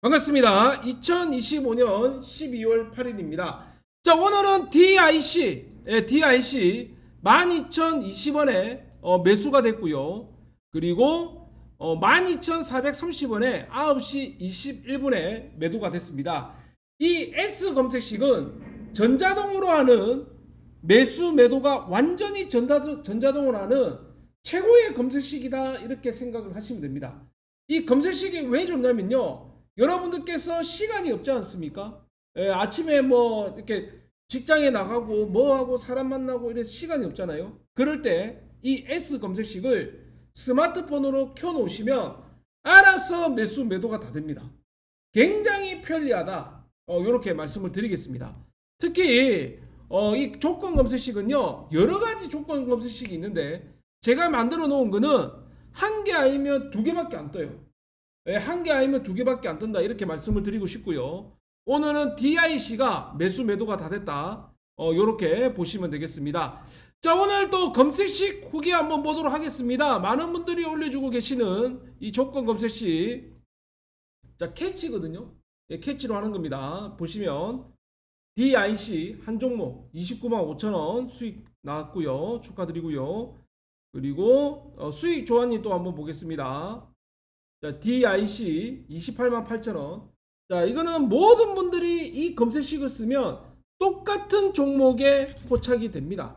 반갑습니다. 2025년 12월 8일입니다. 자, 오늘은 DIC, 예, DIC 12,020원에 어, 매수가 됐고요. 그리고 어, 12,430원에 9시 21분에 매도가 됐습니다. 이 S 검색식은 전자동으로 하는 매수 매도가 완전히 전자, 전자동으로 하는 최고의 검색식이다 이렇게 생각을 하시면 됩니다. 이 검색식이 왜 좋냐면요. 여러분들께서 시간이 없지 않습니까? 예, 아침에 뭐 이렇게 직장에 나가고 뭐 하고 사람 만나고 이래 시간이 없잖아요. 그럴 때 이 S 검색식을 스마트폰으로 켜 놓으시면 알아서 매수 매도가 다 됩니다. 굉장히 편리하다. 어, 이렇게 말씀을 드리겠습니다. 특히 어, 이 조건 검색식은요 여러 가지 조건 검색식이 있는데 제가 만들어 놓은 거는 한 개 아니면 두 개밖에 안 떠요. 예, 한개 아니면 두 개밖에 안 뜬다 이렇게 말씀을 드리고 싶고요. 오늘은 DIC가 매수 매도가 다 됐다. 어, 요렇게 보시면 되겠습니다. 자, 오늘 또 검색식 후기 한번 보도록 하겠습니다. 많은 분들이 올려주고 계시는 이 조건 검색식. 자, 캐치거든요. 예, 캐치로 하는 겁니다. 보시면 DIC 한 종목 29만 5천 원 수익 나왔고요. 축하드리고요. 그리고 어, 수익 조안이 또 한번 보겠습니다. 자, DIC 28만 8천 원. 자, 이거는 모든 분들이 이 검색식을 쓰면 똑같은 종목에 포착이 됩니다.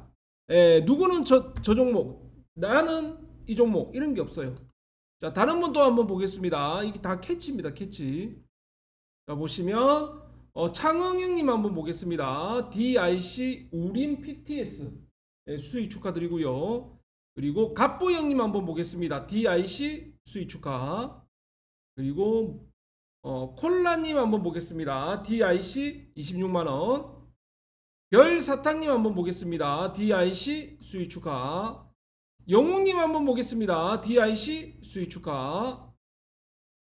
예, 누구는 저, 저 종목, 나는 이 종목 이런 게 없어요. 자, 다른 분 또 한번 보겠습니다. 이게 다 캐치입니다. 캐치. 자, 보시면 어, 창흥형님 한번 보겠습니다. DIC 우림 PTS 예, 수익 축하드리고요. 그리고 갑부 형님 한번 보겠습니다. DIC 수익 축하. 그리고 어, 콜라님 한번 보겠습니다. DIC 26만 원. 별사탕님 한번 보겠습니다. DIC 수익 축하. 영웅님 한번 보겠습니다. DIC 수익 축하.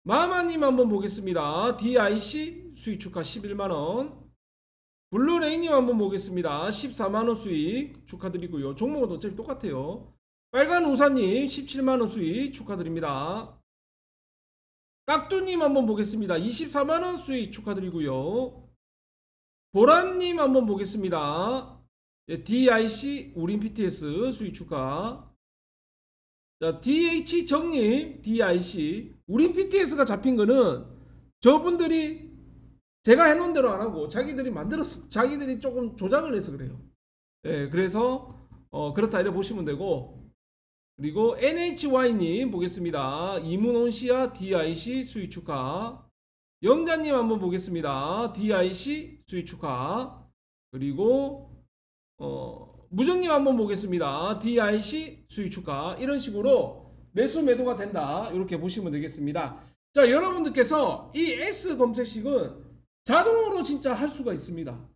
마마님 한번 보겠습니다. DIC 수익 축하 11만원. 블루레이님 한번 보겠습니다. 14만원 수익 축하드리고요. 종목은 어차피 똑같아요. 빨간 우사님 17만원 수익 축하드립니다. 깍두님 한번 보겠습니다. 24만원 수익 축하드리고요. 보라님 한번 보겠습니다. 예, DIC 우린 PTS 수익 축하. 자, DH 정님 DIC 우린 PTS가 잡힌 거는 저분들이 제가 해놓은 대로 안 하고 자기들이 만들었 자기들이 조금 조작을 해서 그래요. 예, 그래서 어, 그렇다 이래 보시면 되고 그리고 NHY님 보겠습니다. 이문원 씨야 DIC 수익 축하. 영자님 한번 보겠습니다. DIC 수익 축하. 그리고 어, 무정님 한번 보겠습니다. DIC 수익 축하. 이런 식으로 매수 매도가 된다. 이렇게 보시면 되겠습니다. 자, 여러분들께서 이 S 검색식은 자동으로 진짜 할 수가 있습니다.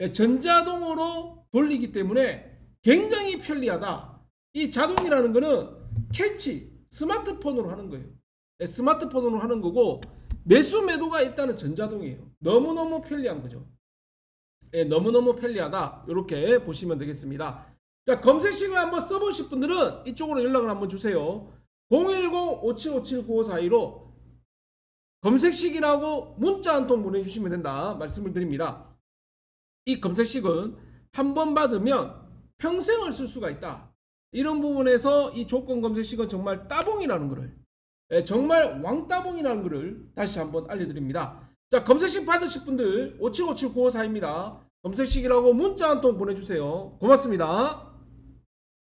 예, 전자동으로 돌리기 때문에 굉장히 편리하다. 이 자동이라는 거는 캐치 스마트폰으로 하는 거예요. 예, 스마트폰으로 하는 거고 매수 매도가 일단은 전자동이에요. 너무너무 편리한 거죠. 예, 너무너무 편리하다. 이렇게 보시면 되겠습니다. 자, 검색식을 한번 써보실 분들은 이쪽으로 연락을 한번 주세요. 010-5757-9542로 검색식이라고 문자 한 통 보내주시면 된다. 말씀을 드립니다. 이 검색식은 한 번 받으면 평생을 쓸 수가 있다. 이런 부분에서 이 조건 검색식은 정말 따봉이라는 것을 예, 정말 왕따봉이라는 것을 다시 한번 알려드립니다. 자 검색식 받으실 분들 5757-9542입니다. 검색식이라고 문자 한 통 보내주세요. 고맙습니다.